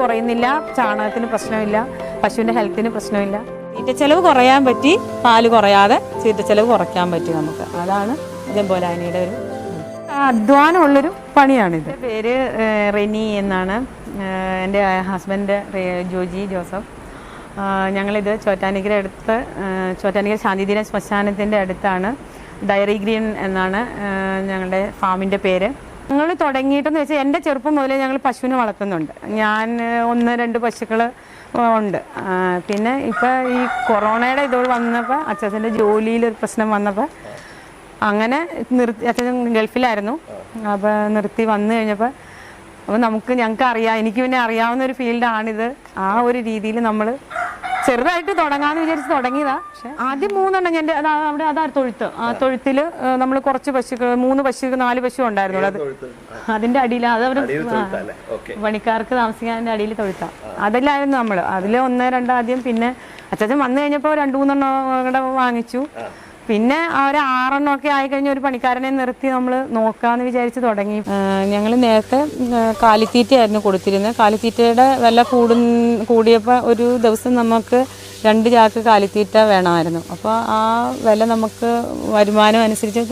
കുറയുന്നില്ല ചാണകത്തിന് പ്രശ്നമില്ല പശുവിന്റെ ഹെൽത്തിന് പ്രശ്നമില്ല. തീറ്റ ചെലവ് കുറയാൻ പറ്റി പാൽ കുറയാതെ തീറ്റ ചെലവ് കുറയ്ക്കാൻ പറ്റി നമുക്ക്. അതാണ് ജംബോലാനിയുടെ ഒരു അധ്വാനമുള്ളൊരു പണിയാണിത്. എന്റെ പേര് റെനി എന്നാണ്. എന്റെ ഹസ്ബൻഡ് ജോജി ജോസഫ്. ഞങ്ങളിത് ചോറ്റാനിക്കര അടുത്ത് ചോറ്റാനിക്കര ശാന്തിദിന ശ്മശാനത്തിന്റെ അടുത്താണ്. ഡയറി ഗ്രീൻ എന്നാണ് ഞങ്ങളുടെ ഫാമിന്റെ പേര്. ഞങ്ങൾ തുടങ്ങിയിട്ടെന്ന് വെച്ചാൽ എന്റെ ചെറുപ്പം മുതലേ ഞങ്ങൾ പശുവിനെ വളർത്തുന്നുണ്ട്. ഞാൻ ഒന്ന് രണ്ട് പശുക്കൾ ഉണ്ട്. പിന്നെ ഇപ്പോൾ ഈ കൊറോണയുടെ ഇതോട് വന്നപ്പോൾ അച്ഛന്റെ ജോലിയിൽ ഒരു പ്രശ്നം വന്നപ്പോൾ അങ്ങനെ നിർത്തി അച്ഛൻ ഗൾഫിലായിരുന്നു. അപ്പോൾ നിർത്തി വന്നു കഴിഞ്ഞപ്പോൾ അപ്പോൾ നമുക്ക് ഞങ്ങൾക്ക് അറിയാം എനിക്ക് പിന്നെ അറിയാവുന്ന ഒരു ഫീൽഡാണിത്. ആ ഒരു രീതിയിൽ നമ്മൾ ചെറുതായിട്ട് തുടങ്ങാന്ന് വിചാരിച്ച് തുടങ്ങിയതാ. പക്ഷെ ആദ്യം മൂന്നെണ്ണം എന്റെ അവിടെ അതാ തൊഴുത്ത്. ആ തൊഴുത്തിൽ നമ്മൾ കുറച്ച് പശുക്കൾ മൂന്ന് പശു നാല് പശു ഉണ്ടായിരുന്നു അത് അതിന്റെ അടിയിൽ അത് അവർ പണിക്കാർക്ക് താമസിക്കാൻ അടിയിൽ തൊഴുത്താ. അതിലായിരുന്നു നമ്മൾ അതിൽ ഒന്ന് രണ്ടാദ്യം പിന്നെ അച്ഛൻ വന്നു കഴിഞ്ഞപ്പോൾ രണ്ടു മൂന്നെണ്ണം വാങ്ങിച്ചു. പിന്നെ ഒരു ആറെണ്ണം ഒക്കെ കഴിഞ്ഞ ഒരു പണിക്കാരനെ നിർത്തി നമ്മൾ നോക്കാമെന്ന് വിചാരിച്ച് തുടങ്ങി. ഞങ്ങൾ നേരത്തെ കാലിത്തീറ്റയായിരുന്നു കൊടുത്തിരുന്നത്. കാലിത്തീറ്റയുടെ വില കൂടു കൂടിയപ്പോൾ ഒരു ദിവസം നമുക്ക് രണ്ട് ചാക്ക് കാലിത്തീറ്റ വേണമായിരുന്നു. അപ്പോൾ ആ വില നമുക്ക് വരുമാനം അനുസരിച്ച്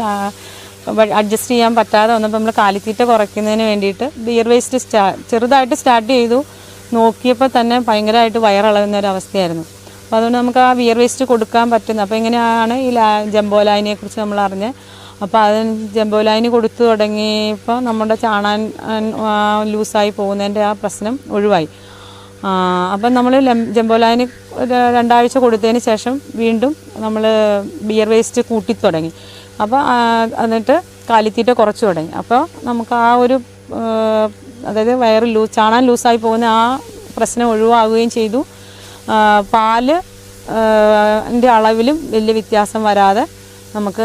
അഡ്ജസ്റ്റ് ചെയ്യാൻ പറ്റാതെ വന്നപ്പോൾ നമ്മൾ കാലിത്തീറ്റ കുറയ്ക്കുന്നതിന് വേണ്ടിയിട്ട് ബിയർ വേസ്റ്റ് സ്റ്റാ ചെറുതായിട്ട് സ്റ്റാർട്ട് ചെയ്തു. നോക്കിയപ്പോൾ തന്നെ ഭയങ്കരമായിട്ട് വയറിളകുന്ന ഒരു അവസ്ഥയായിരുന്നു. അപ്പോൾ അതുകൊണ്ട് നമുക്ക് ആ വിയർ വേസ്റ്റ് കൊടുക്കാൻ പറ്റുന്നത് അപ്പോൾ ഇങ്ങനെയാണ് ഈ ലാ ജംബോ ലൈനിനെ കുറിച്ച് നമ്മൾ അറിഞ്ഞ്. അപ്പോൾ അത് ജംബോ ലൈന് കൊടുത്തു തുടങ്ങിയപ്പോൾ നമ്മുടെ ചാണാൻ ലൂസായി പോകുന്നതിന്റെ ആ പ്രശ്നം ഒഴിവായി. അപ്പം നമ്മൾ ജംബോ ലൈന് രണ്ടാഴ്ച കൊടുത്തതിന് ശേഷം വീണ്ടും നമ്മൾ ബിയർ വേസ്റ്റ് കൂട്ടി തുടങ്ങി. അപ്പോൾ എന്നിട്ട് കാലിത്തീറ്റ കുറച്ച് തുടങ്ങി. അപ്പോൾ നമുക്ക് ആ ഒരു അതായത് വയറ് ലൂസ് ചാണാൻ ലൂസായി പോകുന്ന ആ പ്രശ്നം ഒഴിവാകുകയും ചെയ്തു. പാൽ ന്റെ അളവിലും വലിയ വ്യത്യാസം വരാതെ നമുക്ക്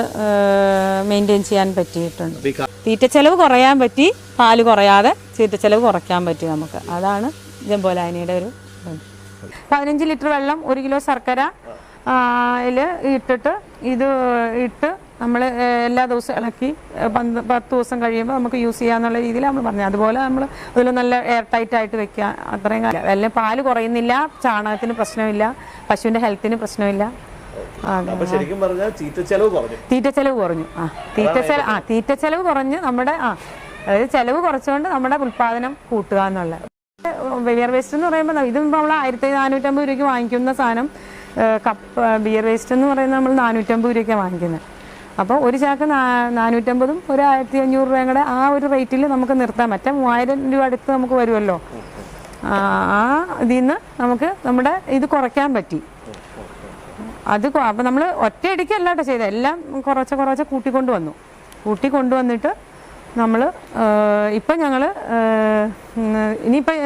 മെയിന്റെയിൻ ചെയ്യാൻ പറ്റിയിട്ടുണ്ട് തീറ്റ ചെലവ് കുറയാൻ പറ്റി പാൽ കുറയാതെ തീറ്റ ചെലവ് കുറയ്ക്കാൻ പറ്റി നമുക്ക് അതാണ് ജംബോലായനിയുടെ ഒരു. പതിനഞ്ച് ലിറ്റർ വെള്ളം ഒരു കിലോ ശർക്കര ഇതിൽ ഇട്ടിട്ട് ഇത് ഇട്ട് നമ്മൾ എല്ലാ ദിവസവും ഇളക്കി പത്ത് ദിവസം കഴിയുമ്പോൾ നമുക്ക് യൂസ് ചെയ്യാന്നുള്ള രീതിയിൽ നമ്മൾ പറഞ്ഞു. അതുപോലെ നമ്മൾ അതിൽ നല്ല എയർ ടൈറ്റ് ആയിട്ട് വെക്കുക. അത്രയും കാലം. അല്ലെങ്കിൽ പാൽ കുറയുന്നില്ല ചാണകത്തിന് പ്രശ്നമില്ല പശുവിന്റെ ഹെൽത്തിന് പ്രശ്നമില്ല. തീറ്റ ചെലവ് കുറഞ്ഞു. ആ തീറ്റ ചെലവ് ആ തീറ്റ ചെലവ് കുറഞ്ഞ് നമ്മുടെ ആ അതായത് ചെലവ് കുറച്ചുകൊണ്ട് നമ്മുടെ ഉൽപ്പാദനം കൂട്ടുക എന്നുള്ളത്. ബിയർ വേസ്റ്റ് എന്ന് പറയുമ്പോൾ ഇത് നമ്മൾ ആയിരത്തി നാനൂറ്റമ്പത് രൂപയ്ക്ക് വാങ്ങിക്കുന്ന സാധനം കപ്പ് ബിയർ വേസ്റ്റ് എന്ന് പറയുന്നത് നമ്മൾ നാനൂറ്റമ്പത് രൂപയ്ക്കാണ് വാങ്ങിക്കുന്നത് അപ്പോൾ ഒരു ചാക്ക് നാനൂറ്റമ്പതും ഒരു ആയിരത്തി അഞ്ഞൂറ് രൂപയും കൂടെ ആ ഒരു റേറ്റിൽ നമുക്ക് നിർത്താൻ പറ്റാം. മൂവായിരം രൂപ അടുത്ത് നമുക്ക് വരുമല്ലോ. ആ ഇതിൽ നിന്ന് നമുക്ക് നമ്മുടെ ഇത് കുറയ്ക്കാൻ പറ്റി. അത് അപ്പം നമ്മൾ ഒറ്റയടിക്കല്ല കേട്ടോ ചെയ്തത്. എല്ലാം കുറച്ച് കുറച്ച് കൂട്ടിക്കൊണ്ട് വന്നു. കൂട്ടി കൊണ്ടുവന്നിട്ട് നമ്മൾ ഇപ്പം ഞങ്ങൾ ഇനിയിപ്പോൾ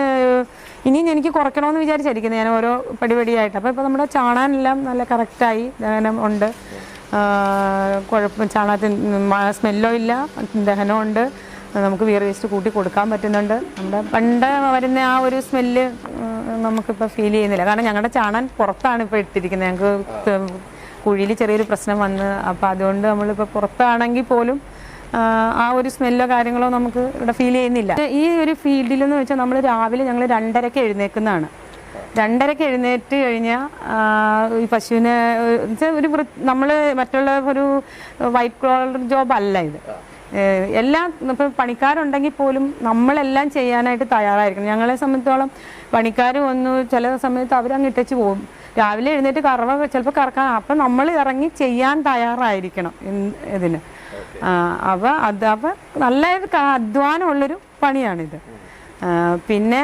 ഇനിയും എനിക്ക് കുറയ്ക്കണമെന്ന് വിചാരിച്ചായിരിക്കുന്നത് ഞാൻ ഓരോ പടിപടിയായിട്ട്. അപ്പോൾ ഇപ്പോൾ നമ്മുടെ ചാണാനെല്ലാം നല്ല കറക്റ്റായി ഉണ്ട്. കുഴപ്പം ചാണകത്തിന് സ്മെല്ലോ ഇല്ല. ദഹനവും ഉണ്ട്. നമുക്ക് വീർ വേസ്റ്റ് കൂട്ടി കൊടുക്കാൻ പറ്റുന്നുണ്ട്. നമ്മുടെ പണ്ട് വരുന്ന ആ ഒരു സ്മെല്ല് നമുക്കിപ്പോൾ ഫീൽ ചെയ്യുന്നില്ല. കാരണം ഞങ്ങളുടെ ചാണാൻ പുറത്താണ് ഇപ്പോൾ ഇട്ടിരിക്കുന്നത്. ഞങ്ങൾക്ക് കുഴിയിൽ ചെറിയൊരു പ്രശ്നം വന്ന്. അപ്പോൾ അതുകൊണ്ട് നമ്മളിപ്പോൾ പുറത്താണെങ്കിൽ പോലും ആ, ഒരു സ്മെല്ലോ കാര്യങ്ങളോ നമുക്ക് ഇവിടെ ഫീൽ ചെയ്യുന്നില്ല. ഈ ഒരു ഫീൽഡിലെന്ന് വെച്ചാൽ നമ്മൾ രാവിലെ ഞങ്ങൾ രണ്ടരയ്ക്ക് എഴുന്നേൽക്കുന്നതാണ് രണ്ടരയ്ക്ക് എഴുന്നേറ്റ് കഴിഞ്ഞാൽ ഈ പശുവിനെ ഒരു നമ്മൾ മറ്റുള്ള ഒരു വൈറ്റ് കോളർ ജോബ് അല്ല ഇത് എല്ലാം ഇപ്പം പണിക്കാരുണ്ടെങ്കിൽ പോലും നമ്മളെല്ലാം ചെയ്യാനായിട്ട് തയ്യാറായിരിക്കണം. ഞങ്ങളെ സംബന്ധിച്ചോളം പണിക്കാർ വന്നു ചില സമയത്ത് അവരങ്ങ് ഇട്ടച്ച് പോകും രാവിലെ എഴുന്നേറ്റ് കറവ ചിലപ്പോൾ കറക്കാൻ അപ്പം നമ്മൾ ഇറങ്ങി ചെയ്യാൻ തയ്യാറായിരിക്കണം ഇതിന്. അപ്പം അപ്പോൾ അത് അപ്പം നല്ല അധ്വാനമുള്ളൊരു പണിയാണിത്. പിന്നെ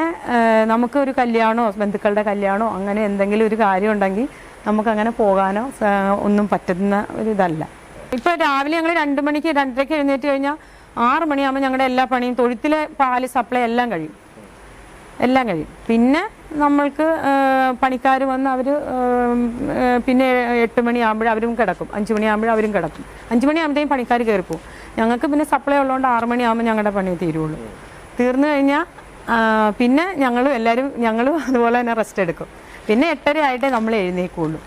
നമുക്ക് നമുക്കൊരു കല്യാണമോ ബന്ധുക്കളുടെ കല്യാണമോ അങ്ങനെ എന്തെങ്കിലും ഒരു കാര്യം ഉണ്ടെങ്കിൽ നമുക്കങ്ങനെ പോകാനോ ഒന്നും പറ്റുന്ന ഒരു ഇതല്ല. ഇപ്പോൾ രാവിലെ ഞങ്ങൾ രണ്ട് മണിക്ക് രണ്ടരയ്ക്ക് എഴുന്നേറ്റ് കഴിഞ്ഞാൽ ആറ് മണിയാകുമ്പോൾ ഞങ്ങളുടെ എല്ലാ പണിയും തൊഴുത്തിലെ പാൽ സപ്ലൈ എല്ലാം കഴിയും. എല്ലാം കഴിയും. പിന്നെ നമ്മൾക്ക് പണിക്കാർ വന്ന് അവർ പിന്നെ എട്ട് മണിയാകുമ്പോൾ അവരും കിടക്കും. അഞ്ച് മണിയാകുമ്പോൾ അവരും കിടക്കും. അഞ്ച് മണിയാകുമ്പോഴത്തേക്കും പണിക്കാർ കയറിപ്പോവും ഞങ്ങൾക്ക് പിന്നെ സപ്ലൈ ഉള്ളതുകൊണ്ട് ആറ് മണിയാകുമ്പോൾ ഞങ്ങളുടെ പണി തീരുള്ളൂ. തീർന്നു കഴിഞ്ഞാൽ പിന്നെ ഞങ്ങളും എല്ലാവരും ഞങ്ങളും അതുപോലെ തന്നെ റെസ്റ്റ് എടുക്കും. പിന്നെ എട്ടര ആയിട്ടേ നമ്മൾ എഴുന്നേക്കുള്ളൂ.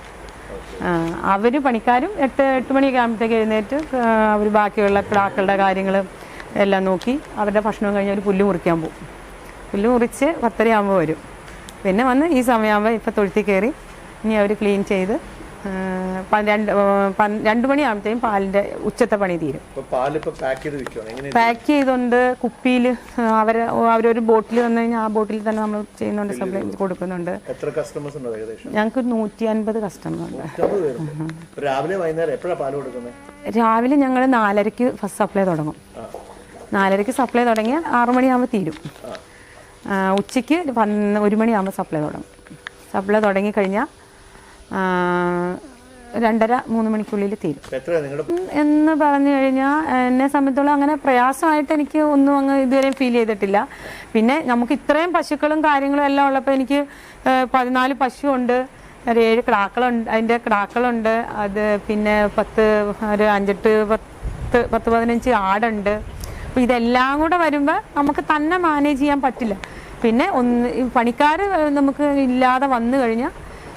അവർ പണിക്കാരും എട്ട് എട്ട് മണിയൊക്കെ ആകുമ്പോഴത്തേക്ക് എഴുന്നേറ്റ് അവർ ബാക്കിയുള്ള കിടാക്കളുടെ കാര്യങ്ങൾ എല്ലാം നോക്കി അവരുടെ ഭക്ഷണം കഴിഞ്ഞ് അവർ പുല്ല് മുറിക്കാൻ പോകും. പുല്ല് മുറിച്ച് പത്തരയാകുമ്പോൾ വരും. പിന്നെ വന്ന് ഈ സമയമാകുമ്പോൾ ഇപ്പോൾ തൊഴുത്തി കയറി ഇനി അവർ ക്ലീൻ ചെയ്ത് രണ്ട് രണ്ട് മണിയാകുമ്പോഴത്തേക്കും പാലിന്റെ ഉച്ചത്തെ പണി തീരും. പാക്ക് ചെയ്തുകൊണ്ട് കുപ്പിയിൽ അവർ അവരൊരു ബോട്ടിൽ വന്നു കഴിഞ്ഞാൽ ആ ബോട്ടിൽ തന്നെ നമ്മൾ ചെയ്യുന്നുണ്ട് സപ്ലൈ കൊടുക്കുന്നുണ്ട്. ഞങ്ങൾക്ക് നൂറ്റി അൻപത് കസ്റ്റമർ ഉണ്ട്. രാവിലെ വൈകുന്നേരം രാവിലെ ഞങ്ങൾ നാലരയ്ക്ക് ഫസ്റ്റ് സപ്ലൈ തുടങ്ങും. നാലരയ്ക്ക് സപ്ലൈ തുടങ്ങിയാൽ ആറു മണിയാകുമ്പോൾ തീരും. ഉച്ചയ്ക്ക് ഉച്ചയ്ക്ക് ഒരു മണിയാകുമ്പോൾ സപ്ലൈ തുടങ്ങും. സപ്ലൈ തുടങ്ങിക്കഴിഞ്ഞാൽ ആ, രണ്ടര മൂന്ന് മണിക്കുള്ളിൽ തീരും. എന്ന് പറഞ്ഞു കഴിഞ്ഞാൽ എന്നെ സംബന്ധിച്ചോളം അങ്ങനെ പ്രയാസമായിട്ട് എനിക്ക് ഒന്നും അങ്ങ് ഇതുവരെ ഫീൽ ചെയ്തിട്ടില്ല. പിന്നെ നമുക്ക് ഇത്രയും പശുക്കളും കാര്യങ്ങളും എല്ലാം ഉള്ളപ്പോൾ എനിക്ക് പതിനാല് പശു ഉണ്ട് ഒരു ഏഴ് കിടാക്കളുണ്ട് അതിന്റെ കിടാക്കളുണ്ട് അത് പിന്നെ പത്ത് ഒരു അഞ്ചെട്ട് പത്ത് പത്ത് പതിനഞ്ച് ആടുണ്ട്. അപ്പോൾ ഇതെല്ലാം കൂടെ വരുമ്പോൾ നമുക്ക് തന്നെ മാനേജ് ചെയ്യാൻ പറ്റില്ല. പിന്നെ ഒന്ന് പണിക്കാർ നമുക്ക് ഇല്ലാതെ വന്നു കഴിഞ്ഞാൽ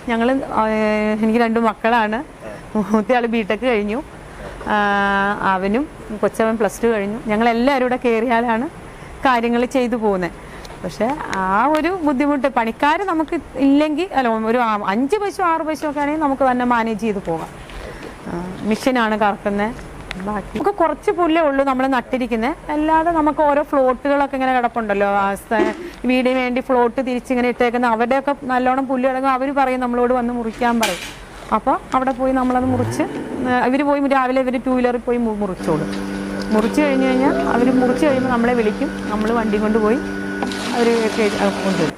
ഞങ്ങൾ എനിക്ക് രണ്ട് മക്കളാണ്. മൂത്തയാൾ ബിടെക് കഴിഞ്ഞു. അവനും കൊച്ചവൻ പ്ലസ് ടു കഴിഞ്ഞു. ഞങ്ങളെല്ലാവരും കൂടെ കയറിയാലാണ് കാര്യങ്ങൾ ചെയ്തു പോകുന്നത് പക്ഷേ ആ ഒരു ബുദ്ധിമുട്ട് പണിക്കാർ നമുക്ക് ഇല്ലെങ്കിൽ അല്ല ഒരു അഞ്ച് പശു ആറ് പശു ഒക്കെ ആണെങ്കിൽ നമുക്ക് തന്നെ മാനേജ് ചെയ്ത് പോകാം. മിഷനാണ് കറക്കുന്നത് ബാക്കി. നമുക്ക് കുറച്ച് പുല്ലേ ഉള്ളൂ നമ്മൾ നട്ടിരിക്കുന്നത് അല്ലാതെ നമുക്ക് ഓരോ ഫ്ലോട്ടുകളൊക്കെ ഇങ്ങനെ കിടപ്പുണ്ടല്ലോ. വീടിന് വേണ്ടി ഫ്ലോട്ട് തിരിച്ചിങ്ങനെ ഇട്ടേക്കുന്ന അവിടെയൊക്കെ നല്ലോണം പുല്ല് കിടക്കും അവർ പറയും നമ്മളോട് വന്ന് മുറിക്കാൻ പറയും. അപ്പോൾ അവിടെ പോയി നമ്മളത് മുറിച്ച് ഇവർ പോയി രാവിലെ ഇവർ ടൂ വീലറിൽ പോയി മുറിച്ചോളും. മുറിച്ച് കഴിഞ്ഞ് കഴിഞ്ഞാൽ അവർ മുറിച്ച് കഴിയുമ്പോൾ നമ്മളെ വിളിക്കും. നമ്മൾ വണ്ടി കൊണ്ടുപോയി അവർ കൊണ്ടുവരും.